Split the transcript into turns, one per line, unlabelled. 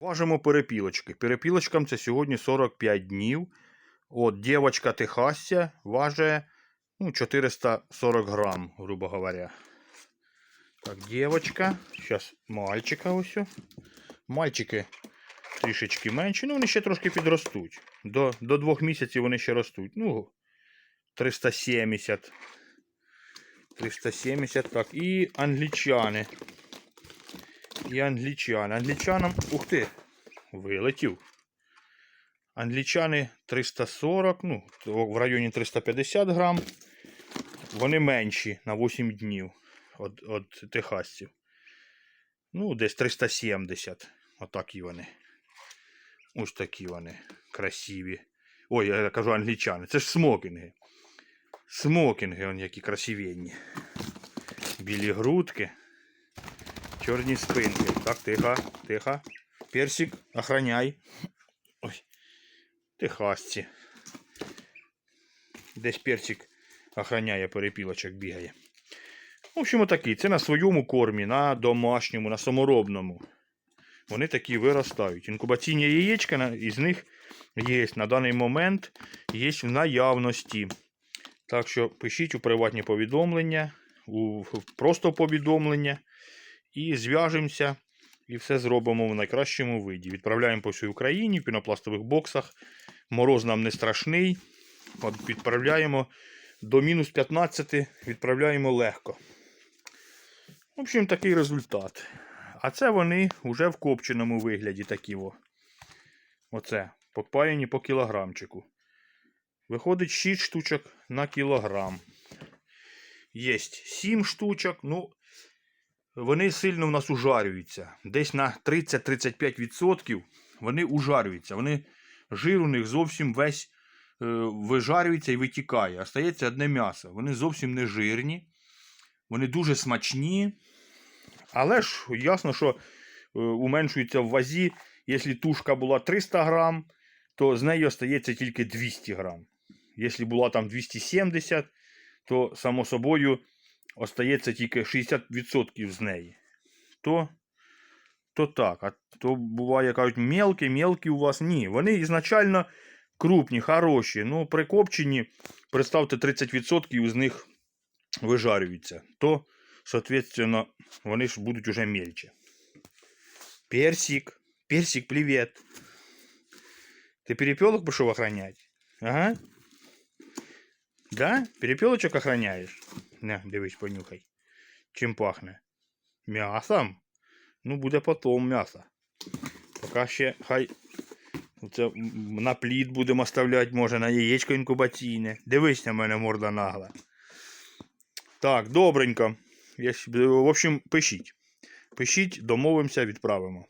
Важимо перепілочки. Перепілочкам це сьогодні 45 днів. От, дівчинка Техасця важить ну, 440 грам, грубо говоря. Так, дівчинка. Зараз мальчика ось. Мальчики трішечки менші, ну вони ще трошки підростуть. До, до двох місяців вони ще ростуть. Ну, 370. 370, так. І англічани. І англічани. Англічанам. Ух ти! Вилетів. Англічани 340, ну, в районі 350 грам. Вони менші на 8 днів від, від техасців. Ну, десь 370. Отакі вони. Ось такі вони. Красиві. Ой, я кажу англічани. Це ж смокінги. Смокінги, он які красивенні. Білі грудки. Чорні спинки. Так, тихо, тихо. Персик, охраняй. Ой. Техасці. Десь персик охраняє перепілочок бігає. В общем, отакий. Це на своєму кормі, на домашньому, на саморобному. Вони такі виростають. Інкубаційні яєчка із них є на даний момент є в наявності. Так що пишіть у приватні повідомлення, у просто повідомлення і зв'яжемося і все зробимо в найкращому виді. Відправляємо по всій Україні в пінопластових боксах. Мороз нам не страшний. Відправляємо до мінус 15, відправляємо легко. В общем, такий результат. А це вони вже в копченому вигляді такі. О. Оце. Попаяні по кілограмчику. Виходить 6 штучок на кілограм. Є 7 штучок. Ну, вони сильно в нас ужарюються. Десь на 30-35% вони ужарюються. Вони, жир у них зовсім весь е, вижарюється і витікає. Остається одне м'ясо. Вони зовсім не жирні. Вони дуже смачні. Але ж ясно, що е, уменшується в вазі. Якщо тушка була 300 грам, то з неї остається тільки 200 грам. Якщо була там 270, то само собою остається тільки 60% з неї. То, то так. А то буває, кажуть, мелкі, мелкі у вас. Ні. Вони ізначально крупні, хороші. Ну, при копченні, представте, 30% з них вижарюються. То, соответственно, вони ж будуть уже мельче. Персик. Персик, привет. Ты перепелок пошел охранять? Ага. Да? Перепелочок охраняешь? На, дивись, понюхай. Чим пахне? М'ясом? Ну, буде потом м'ясо. Поки ще хай це на плід будемо оставляти, може, на яєчко інкубаційне. Дивись на мене, морда нагла. Так, добренько. В общем, пишіть. Пишіть, домовимося, відправимо.